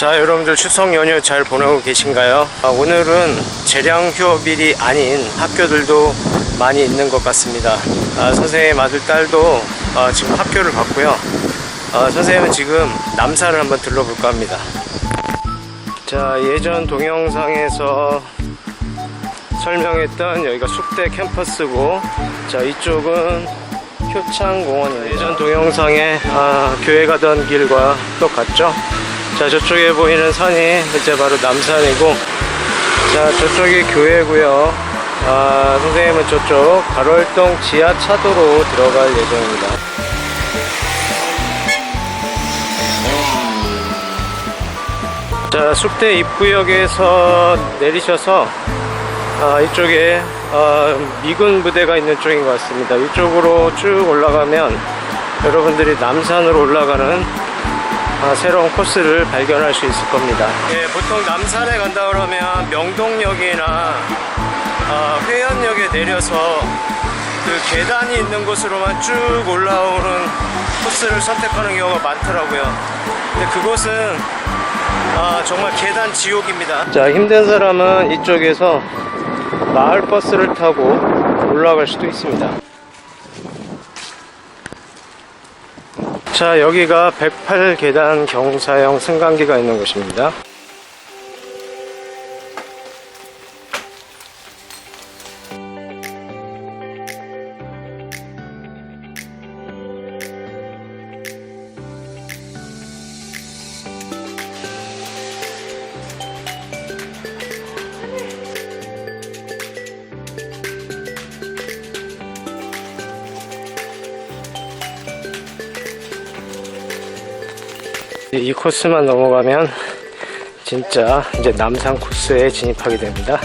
자 여러분들 추석 연휴 잘 보내고 계신가요? 아, 오늘은 재량 휴업일이 아닌 학교들도 많이 있는 것 같습니다. 아, 선생님 아들 딸도 아, 지금 학교를 갔고요. 아, 선생님은 지금 남산을 한번 들러볼까 합니다. 자 예전 동영상에서 설명했던 여기가 숙대 캠퍼스고 자 이쪽은 효창공원입니다. 예전 동영상에 아, 교회 가던 길과 똑같죠? 자 저쪽에 보이는 산이 이제 바로 남산이고 자 저쪽이 교회고요. 아, 선생님은 저쪽 가로일동 지하 차도로 들어갈 예정입니다. 자 숙대 입구역에서 내리셔서 아, 이쪽에 아, 미군 부대가 있는 쪽인 것 같습니다. 이쪽으로 쭉 올라가면 여러분들이 남산으로 올라가는 아, 새로운 코스를 발견할 수 있을 겁니다. 예, 보통 남산에 간다 그러면 명동역이나 아, 회원역에 내려서 그 계단이 있는 곳으로만 쭉 올라오는 코스를 선택하는 경우가 많더라고요. 근데 그곳은 아, 정말 계단 지옥입니다. 자, 힘든 사람은 이쪽에서 마을 버스를 타고 올라갈 수도 있습니다. 자 여기가 108계단 경사형 승강기가 있는 곳입니다 이 코스만 넘어가면 진짜 이제 남산 코스에 진입하게 됩니다.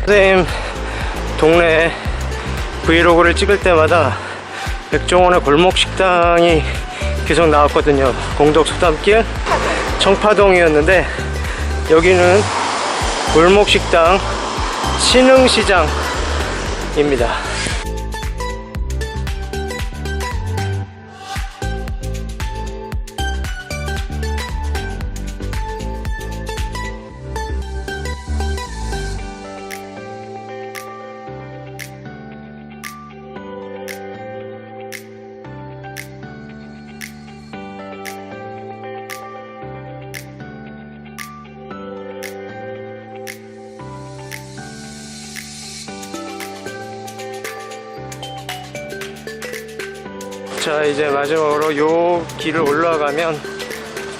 선생님 동네 브이로그를 찍을 때마다 백종원의 골목 식당이 계속 나왔거든요. 공덕 소담길 청파동이었는데 여기는 골목 식당 신흥시장입니다. 자 이제 마지막으로 요 길을 올라가면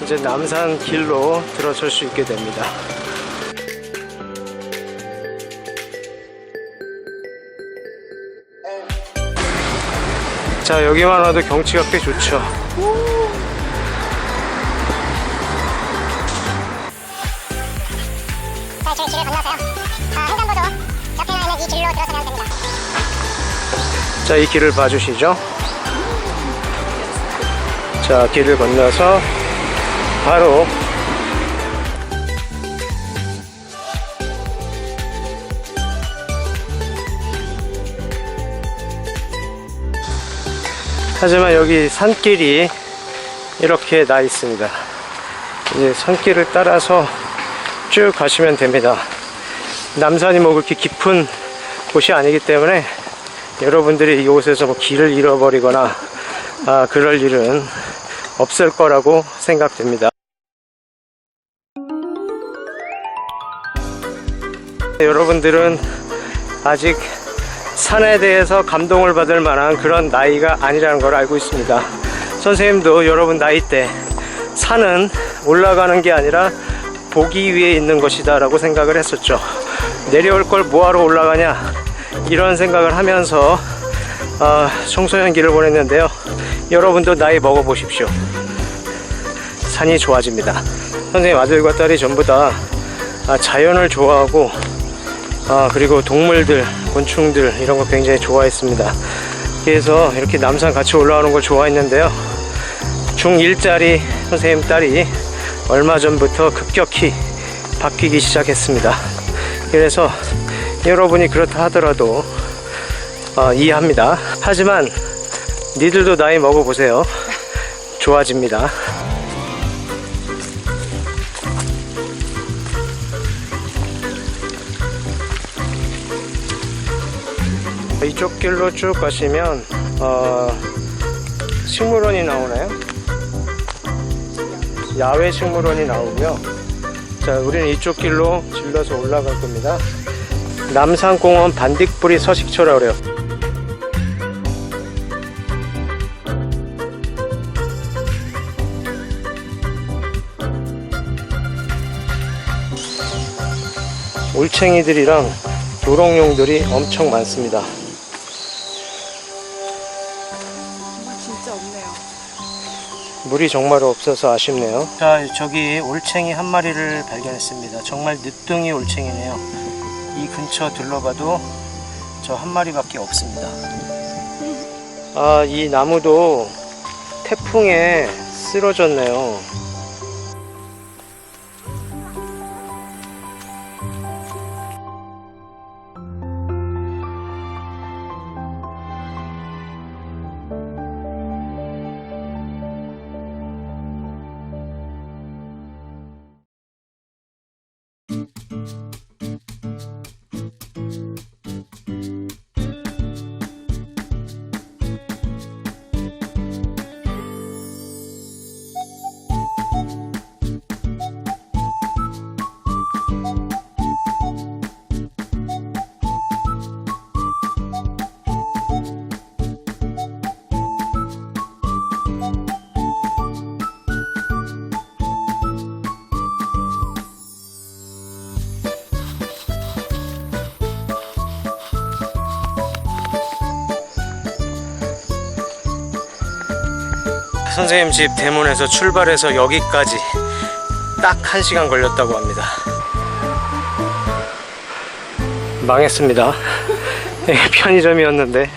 이제 남산 길로 들어설 수 있게 됩니다 자 여기만 와도 경치가 꽤 좋죠 자, 저희 길을 건너서요. 아, 횡단보도 옆에나 있는 이 길로 들어서면 됩니다. 자 이 길을 봐주시죠 자 길을 건너서 바로 하지만 여기 산길이 이렇게 나 있습니다. 이제 산길을 따라서 쭉 가시면 됩니다. 남산이 뭐 그렇게 깊은 곳이 아니기 때문에 여러분들이 이곳에서 뭐 길을 잃어버리거나 아, 그럴 일은 없을 거라고 생각됩니다. 여러분들은 아직 산에 대해서 감동을 받을 만한 그런 나이가 아니라는 걸 알고 있습니다. 선생님도 여러분 나이 때 산은 올라가는 게 아니라 보기 위해 있는 것이다 라고 생각을 했었죠. 내려올 걸 뭐하러 올라가냐 이런 생각을 하면서 아, 청소년기를 보냈는데요. 여러분도 나이 먹어 보십시오. 산이 좋아집니다. 선생님 아들과 딸이 전부 다 아, 자연을 좋아하고 아, 그리고 동물들, 곤충들 이런 거 굉장히 좋아했습니다. 그래서 이렇게 남산 같이 올라오는 걸 좋아했는데요. 중1짜리 선생님 딸이 얼마 전부터 급격히 바뀌기 시작했습니다. 그래서 여러분이 그렇다 하더라도 어, 이해합니다. 하지만 니들도 나이 먹어보세요. 좋아집니다. 이쪽 길로 쭉 가시면 어, 식물원이 나오나요? 야외 식물원이 나오고요. 자, 우리는 이쪽 길로 질러서 올라갈 겁니다. 남산공원 반딧불이 서식초라 그래요. 올챙이들이랑 도롱뇽들이 엄청 많습니다. 진짜 없네요. 물이 정말 없어서 아쉽네요. 자, 저기 올챙이 한 마리를 발견했습니다. 정말 늦둥이 올챙이네요. 이 근처 둘러봐도 저 한 마리밖에 없습니다. 아, 이 나무도 태풍에 쓰러졌네요. 선생님 집 대문에서 출발해서 여기까지 딱한 시간 걸렸다고 합니다. 망했습니다. 네, 편의점이었는데.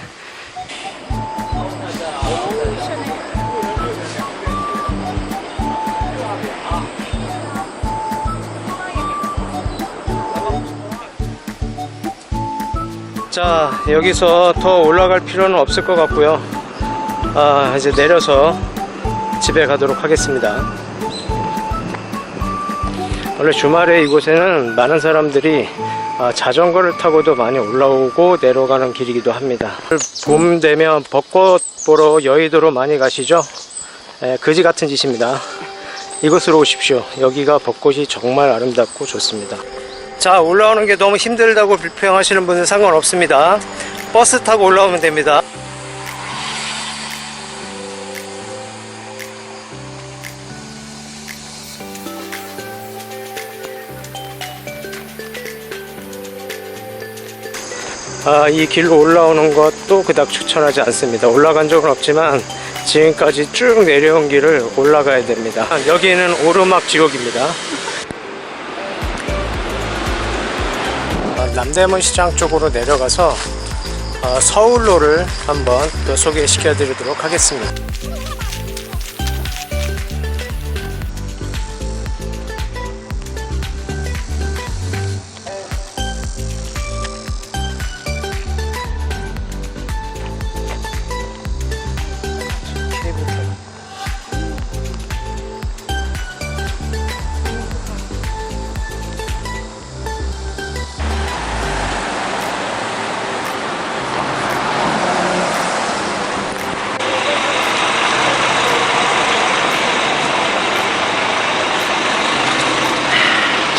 자, 여기서 더 올라갈 필요는 없을 것 같고요. 아, 이제 내려서 집에 가도록 하겠습니다. 원래 주말에 이곳에는 많은 사람들이 아, 자전거를 타고도 많이 올라오고 내려가는 길이기도 합니다. 봄 되면 벚꽃 보러 여의도로 많이 가시죠? 예, 그지 같은 짓입니다. 이곳으로 오십시오. 여기가 벚꽃이 정말 아름답고 좋습니다. 자, 올라오는 게 너무 힘들다고 불평하시는 분은 상관없습니다. 버스 타고 올라오면 됩니다. 아, 이 길로 올라오는 것도 그닥 추천하지 않습니다. 올라간 적은 없지만 지금까지 쭉 내려온 길을 올라가야 됩니다. 여기는 오르막 지옥입니다. 아, 남대문 시장 쪽으로 내려가서 아, 서울로를 한번 또 소개시켜 드리도록 하겠습니다.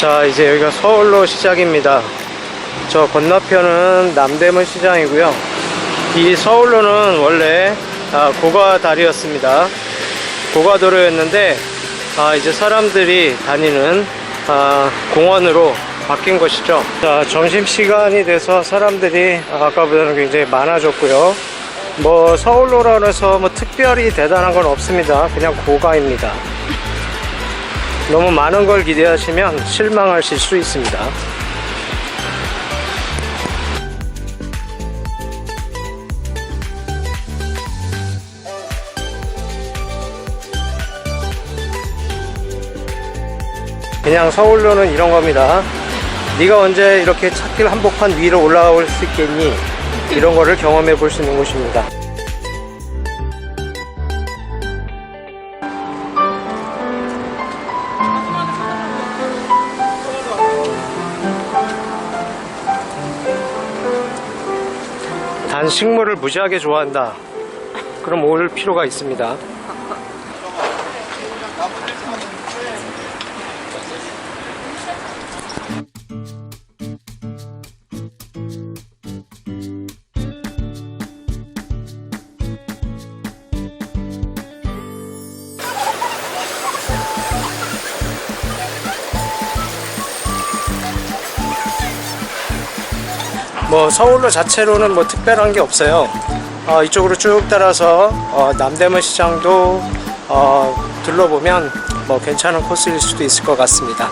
자 이제 여기가 서울로 시작입니다. 저 건너편은 남대문 시장이고요. 이 서울로는 원래 아, 고가다리였습니다. 고가도로였는데 아, 이제 사람들이 다니는 아, 공원으로 바뀐 것이죠. 자 점심시간이 돼서 사람들이 아까보다는 굉장히 많아졌고요. 뭐 서울로라 해서 뭐 특별히 대단한 건 없습니다. 그냥 고가입니다 너무 많은 걸 기대하시면 실망하실 수 있습니다. 그냥 서울로는 이런 겁니다. 네가 언제 이렇게 차길 한복판 위로 올라올 수 있겠니? 이런 거를 경험해 볼 수 있는 곳입니다. 식물을 무지하게 좋아한다. 그럼 올 필요가 있습니다. 뭐 서울로 자체로는 뭐 특별한 게 없어요. 어, 이쪽으로 쭉 따라서 어, 남대문 시장도 어, 둘러보면 뭐 괜찮은 코스일 수도 있을 것 같습니다.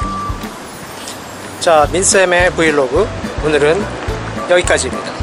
자 민쌤의 브이로그 오늘은 여기까지입니다.